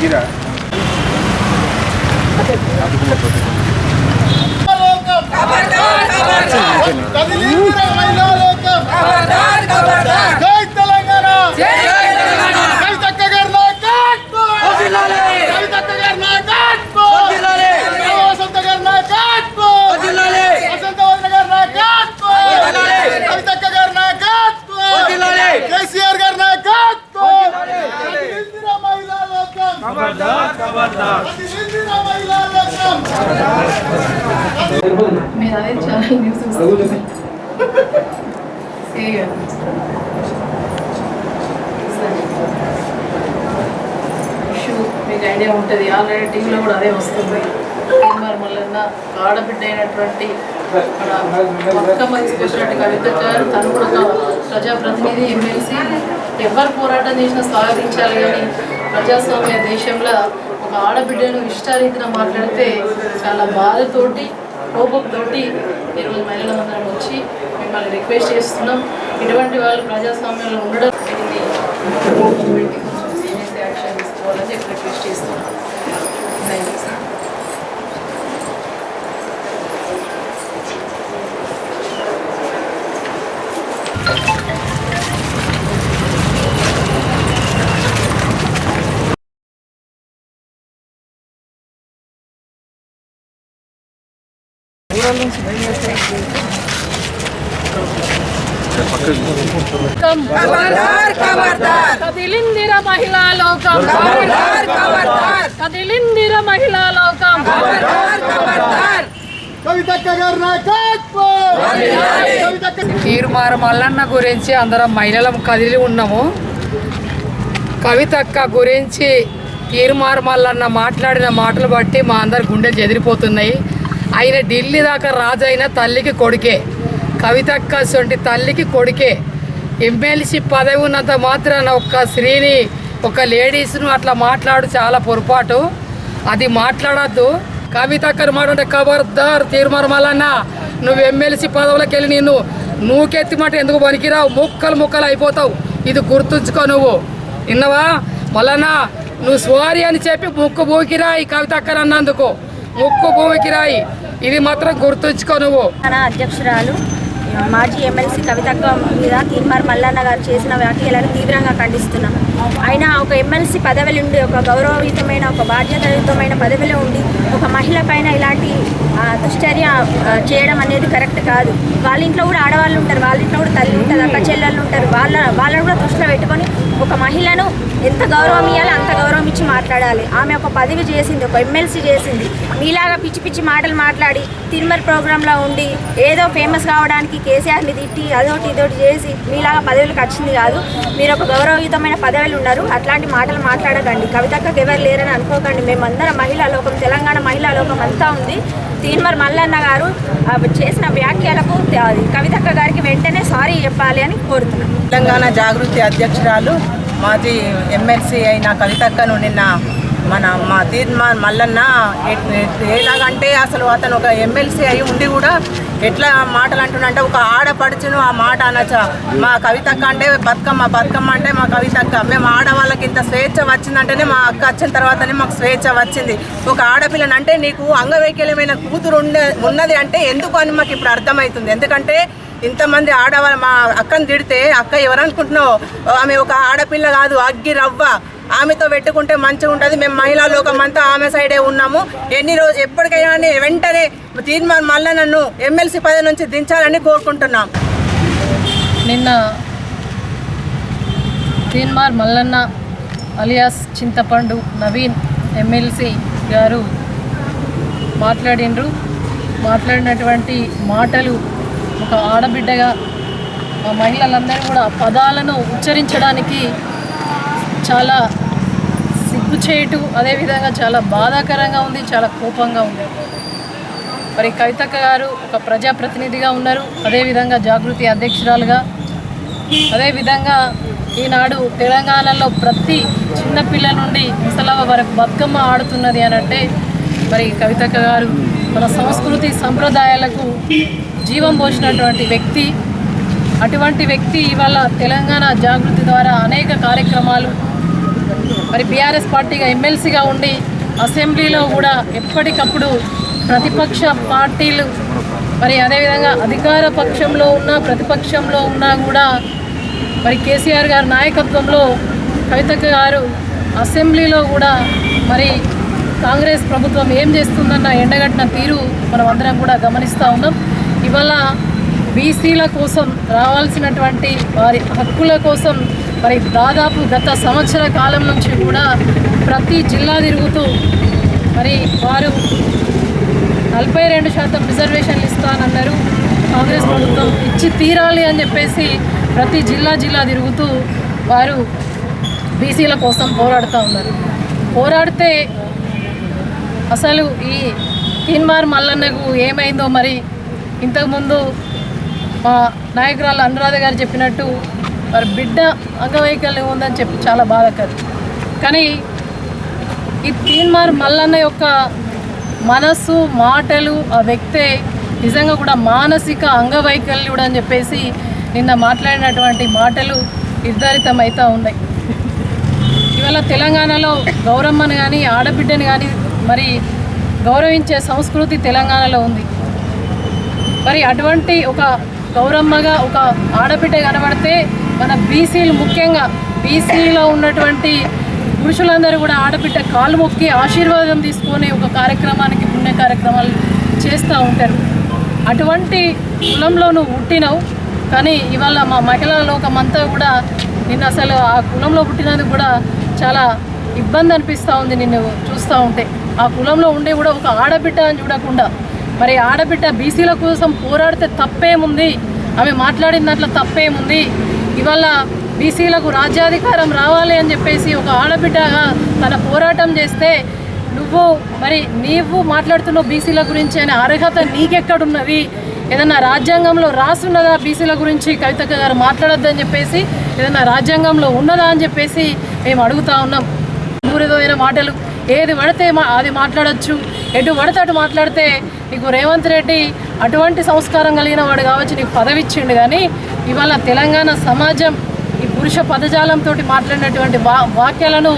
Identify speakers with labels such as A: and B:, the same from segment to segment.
A: గిరా
B: జై తెలంగాణ కవితక్క గారి నాయకత్వం కవితక్క గారి నాయకత్వం వసంత గారి నాయకత్వం వసంత వదిన గారి నాయకత్వం కవితక్క గారి నాయకత్వం కేసీఆర్ గారి నాయకత్వం ఇందిరా మహిళా లోకం ఇందిరా మహిళా లోకం
C: మీరు అదే ఛానల్ న్యూస్ చూస్తారు సే ఇష్యూ మీకు ఐడియా ఉంటుంది ఆల్రెడీ టీవీలో కూడా అదే వస్తుంది మరి మళ్ళీ ఆడబిడ్డ అయినటువంటి మన తీసుకొచ్చినట్టు కవిత గారు తను కూడా ఒక ప్రజాప్రతినిధి ఎమ్మెల్సీ ఎవరు పోరాటం చేసినా స్వాగతించాలి కానీ ప్రజాస్వామ్య దేశంలో ఒక ఆడబిడ్డను ఇష్టారీతిన మాట్లాడితే చాలా బాధతోటి తోటి ఈరోజు మహిళల అందరం వచ్చి మిమ్మల్ని రిక్వెస్ట్ చేస్తున్నాం. ఇటువంటి వాళ్ళు ప్రజాస్వామ్యంలో ఉండడం జరిగింది. కొంచెం యాక్షన్ తీసుకోవాలని రిక్వెస్ట్ చేస్తున్నాం. కదిలిందిర మహిళా లోకం. కదిలిందిర మహిళా లోకం.
B: కవితక్క గారి నాయకత్వం కవితక్క
D: తీర్మార మల్లన్న గురించి అందరం మహిళలం కదిలి ఉన్నాము. కవితక్క గురించి తీర్మార మల్లన్న మాట్లాడిన మాటలు బట్టి మా అందరి గుండెలు చెదిరిపోతున్నాయి. ఆయన ఢిల్లీ దాకా రాజైన తల్లికి కొడుకే. కవితక్క సొంటి తల్లికి కొడుకే. ఎమ్మెల్సీ పదవి ఉన్నంత మాత్రాన ఒక్క స్త్రీని ఒక లేడీస్ను అట్లా మాట్లాడు చాలా పొరపాటు. అది మాట్లాడద్దు. కవితక్కని మాట్లాడే అంటే ఖబర్దార్ తీర్మార నువ్వు ఎమ్మెల్సీ పదవులకు వెళ్ళి నిన్ను నువ్వుకెత్తి మాట ఎందుకు పనికిరావు? ముక్కలు ముక్కలు అయిపోతావు. ఇది గుర్తుంచుకో నువ్వు. విన్నవా? మల్లన్న నువ్వు స్వారీ అని చెప్పి ముక్కు భూకిరాయి కవితక్కని అన్నందుకు ముక్కు భూమికిరాయి ఇది మాత్రం గుర్తుంచుకో నువ్వు.
E: తెలంగాణ అధ్యక్షురాలు మాజీ ఎమ్మెల్సీ కవితక్క మీద తీర్మార్ మల్లన్న గారు చేసిన వ్యాఖ్యలను తీవ్రంగా ఖండిస్తున్నాం. ఆయన ఒక ఎమ్మెల్సీ పదవిలో ఉండి ఒక గౌరవయుతమైన ఒక బాధ్యతాయుతమైన పదవిలో ఉండి ఒక మహిళ పైన ఇలాంటి దుశ్చర్య చేయడం అనేది కరెక్ట్ కాదు. వాళ్ళ ఇంట్లో కూడా ఆడవాళ్ళు ఉంటారు వాళ్ళ ఇంట్లో కూడా తల్లి ఉంటుంది అక్క చెల్లెళ్ళు ఉంటారు. వాళ్ళ వాళ్ళని కూడా దృష్టిలో పెట్టుకొని ఒక మహిళను ఎంత గౌరవం ఇవ్వాలో అంత గౌరవం ఇచ్చి మాట్లాడాలి. ఆమె ఒక పదవి చేసింది ఒక ఎమ్మెల్సీ చేసింది. మీలాగా పిచ్చి పిచ్చి మాటలు మాట్లాడి తిరుమల ప్రోగ్రాంలో ఉండి ఏదో ఫేమస్ కావడానికి కేసీఆర్ని తిట్టి అదొకటి ఇదోటి చేసి మీలాగా పదవులకు వచ్చింది కాదు. మీరు ఒక గౌరవయుతమైన పదవులు ఉన్నారు. అట్లాంటి మాటలు మాట్లాడకండి. కవితక్కకి ఎవరు లేరని అనుకోకండి. మేమందరం మహిళా లోకం తెలంగాణ మహిళా లోకం అంతా ఉంది. తీన్మర్ మల్లన్న గారు చేసిన వ్యాఖ్యలకు కవితక్క గారికి వెంటనే సారీ చెప్పాలి అని కోరుతున్నాను.
F: తెలంగాణ జాగృతి అధ్యక్షురాలు మాజీ ఎమ్మెల్సీ అయిన కవితక్కను నిన్న మన మా తీర్మాన్ మల్లన్న ఎలాగంటే అసలు అతను ఒక ఎమ్మెల్సీ అయి ఉండి కూడా ఎట్లా మాటలు అంటున్నంటే ఒక ఆడపడుచును ఆ మాట అనొచ్చా. మా కవితక్క అంటే బతుకమ్మ బతుకమ్మ అంటే మా కవితక్క మేము ఆడవాళ్ళకి ఇంత స్వేచ్ఛ వచ్చిందంటేనే మా అక్క వచ్చిన తర్వాతనే మాకు స్వేచ్ఛ వచ్చింది. ఒక ఆడపిల్లని అంటే నీకు అంగవైకల్యమైన కూతురు ఉండే ఉన్నది అంటే ఎందుకు అని మాకు ఇప్పుడు అర్థమవుతుంది. ఎందుకంటే ఇంతమంది ఆడవాళ్ళు మా అక్కని తిడితే అక్క ఎవరనుకుంటున్నావు? ఆమె ఒక ఆడపిల్ల కాదు అగ్గి రవ్వ. ఆమెతో పెట్టుకుంటే మంచిగా ఉంటుంది. మేము మహిళా లోకం అంతా ఆమె సైడే ఉన్నాము. ఎన్ని రోజు ఎప్పటికైనా వెంటనే తీర్మానం మళ్ళీ నన్ను ఎమ్మెల్సీ పదవి నుంచి దించాలని కోరుకుంటున్నాం.
C: నిన్న తీన్మార్ మల్లన్న అలియాస్ చింతపండు నవీన్ ఎమ్మెల్సీ గారు మాట్లాడినరు. మాట్లాడినటువంటి మాటలు ఒక ఆడబిడ్డగా మా మహిళలందరూ కూడా పదాలను ఉచ్చరించడానికి చాలా సిగ్గుచేటు అదేవిధంగా చాలా బాధాకరంగా ఉంది చాలా కోపంగా ఉంది. మరి కవితక్క గారు ఒక ప్రజాప్రతినిధిగా ఉన్నారు అదేవిధంగా జాగృతి అధ్యక్షురాలుగా. అదేవిధంగా ఈనాడు తెలంగాణలో ప్రతి చిన్నపిల్ల నుండి ముసలవ వరకు బతుకమ్మ ఆడుతున్నది అనంటే మరి కవితక్క గారు మన సంస్కృతి సంప్రదాయాలకు జీవం పోసినటువంటి వ్యక్తి అటువంటి వ్యక్తి ఇవాళ తెలంగాణ జాగృతి ద్వారా అనేక కార్యక్రమాలు మరి బీఆర్ఎస్ పార్టీగా ఎమ్మెల్సీగా ఉండి అసెంబ్లీలో కూడా ఎప్పటికప్పుడు ప్రతిపక్ష పార్టీలు మరి అదేవిధంగా అధికార పక్షంలో ఉన్న ప్రతిపక్షంలో ఉన్నా కూడా మరి కేసీఆర్ గారి నాయకత్వంలో కవిత గారు అసెంబ్లీలో కూడా మరి కాంగ్రెస్ ప్రభుత్వం ఏం చేస్తుందన్న ఎండగట్టిన తీరు మనం అందరం కూడా గమనిస్తూ ఉన్నాం. ఇవాళ బీసీల కోసం రావాల్సినటువంటి వారి హక్కుల కోసం మరి దాదాపు గత సంవత్సర కాలం నుంచి కూడా ప్రతి జిల్లా తిరుగుతూ మరి వారు నలభై రెండు శాతం రిజర్వేషన్లు ఇస్తానన్నారు. కాంగ్రెస్ ప్రభుత్వం ఇచ్చి తీరాలి అని చెప్పేసి ప్రతి జిల్లా జిల్లా తిరుగుతూ వారు బీసీల కోసం పోరాడుతూ ఉన్నారు. పోరాడితే అసలు ఈ తీన్మార్ మల్లన్నకు ఏమైందో మరి ఇంతకుముందు మా నాయకురాలు అనురాధ గారు చెప్పినట్టు మరి బిడ్డ అంగవైకల్యం ఉందని చెప్పి చాలా బాధకరం. కానీ ఈ తీన్మార్ మల్లన్న యొక్క మనస్సు మాటలు ఆ వ్యక్తే నిజంగా కూడా మానసిక అంగవైకల్యుడు అని చెప్పేసి నిన్న మాట్లాడినటువంటి మాటలు నిర్ధారితం అవుతూ ఉన్నాయి. ఇవాళ తెలంగాణలో గౌరమ్మను కానీ ఆడబిడ్డను కానీ మరి గౌరవించే సంస్కృతి తెలంగాణలో ఉంది. మరి అటువంటి ఒక గౌరమ్మగా ఒక ఆడబిడ్డ కనబడితే మన బీసీలు ముఖ్యంగా బీసీలో ఉన్నటువంటి పురుషులందరూ కూడా ఆడబిడ్డ కాలు మొక్కి ఆశీర్వాదం తీసుకొని ఒక కార్యక్రమానికి పుణ్య కార్యక్రమాలు చేస్తూ ఉంటారు. అటువంటి కులంలో నువ్వు పుట్టినవు. కానీ ఇవాళ మా మహిళా లోకం అంతా కూడా నిన్ను అసలు ఆ కులంలో పుట్టినందుకు కూడా చాలా ఇబ్బంది అనిపిస్తూ ఉంది నిన్ను చూస్తూ ఉంటే. ఆ కులంలో ఉండి కూడా ఒక ఆడబిడ్డ అని చూడకుండా మరి ఆడబిడ్డ బీసీల కోసం పోరాడితే తప్పేముంది? ఆమె మాట్లాడిన దాంట్లో తప్పేముంది? ఇవాళ బీసీలకు రాజ్యాధికారం రావాలి అని చెప్పేసి ఒక ఆడబిడ్డగా తన పోరాటం చేస్తే నువ్వు మరి నీవు మాట్లాడుతున్న బీసీల గురించి అనే అర్హత నీకెక్కడున్నది? ఏదన్నా రాజ్యాంగంలో రాసున్నదా బీసీల గురించి? కవితక్క గారు మాట్లాడొద్దని చెప్పేసి ఏదన్నా రాజ్యాంగంలో ఉన్నదా అని చెప్పేసి మేము అడుగుతా ఉన్నాం. ఊరిదోయిన మాటలు ఏది పడితే మా అది మాట్లాడొచ్చు. ఎటు పడితే అటు మాట్లాడితే నీకు రేవంత్ రెడ్డి అటువంటి సంస్కారం కలిగిన వాడు కావచ్చు నీకు పదవి ఇచ్చిండు కానీ ఇవాళ తెలంగాణ సమాజం ఈ పురుష పదజాలంతో మాట్లాడినటువంటి వా వాక్యాలను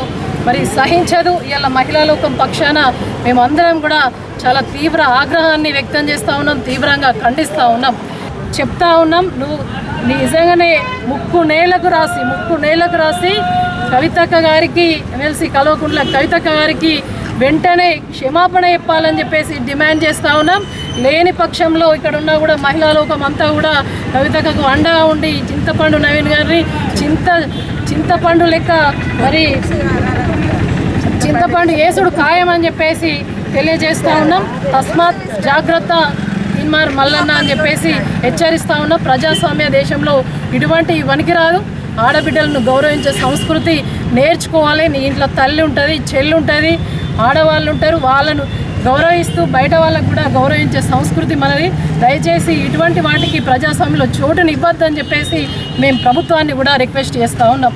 C: మరి సహించదు. ఇవాళ మహిళా లోకం పక్షాన మేమందరం కూడా చాలా తీవ్ర ఆగ్రహాన్ని వ్యక్తం చేస్తూ ఉన్నాం తీవ్రంగా ఖండిస్తూ ఉన్నాం. చెప్తా ఉన్నాం. నువ్వు నిజంగానే ముక్కు నేలకు రాసి ముక్కు నేలకు రాసి కవితక్క గారికి ఎమ్మెల్సీ కల్వకుంట్ల కవితక్క గారికి వెంటనే క్షమాపణ చెప్పాలని చెప్పేసి డిమాండ్ చేస్తూ ఉన్నాం. లేని పక్షంలో ఇక్కడ ఉన్న కూడా మహిళా లోకం అంతా కూడా కవితకకు అండగా ఉండి చింతపండు నవీన్ గారిని చింత చింతపండు లెక్క మరి చింతపండు ఏసుడు ఖాయం అని చెప్పేసి తెలియజేస్తూ ఉన్నాం. తస్మాత్ జాగ్రత్త ఇన్మార్ మల్లన్న అని చెప్పేసి హెచ్చరిస్తా ఉన్నాం. ప్రజాస్వామ్య దేశంలో ఇటువంటి వనికిరాదు ఆడబిడ్డలను గౌరవించే సంస్కృతి నేర్చుకోవాలి. నీ ఇంట్లో తల్లి ఉంటుంది చెల్లి ఉంటుంది ఆడవాళ్ళు ఉంటారు. వాళ్ళను గౌరవిస్తూ బయట వాళ్ళకు కూడా గౌరవించే సంస్కృతి మనది. దయచేసి ఇటువంటి వాటికి ప్రజాస్వామ్యంలో చోటుని ఇవ్వద్దని చెప్పేసి మేము ప్రభుత్వాన్ని కూడా రిక్వెస్ట్ చేస్తూ ఉన్నాం.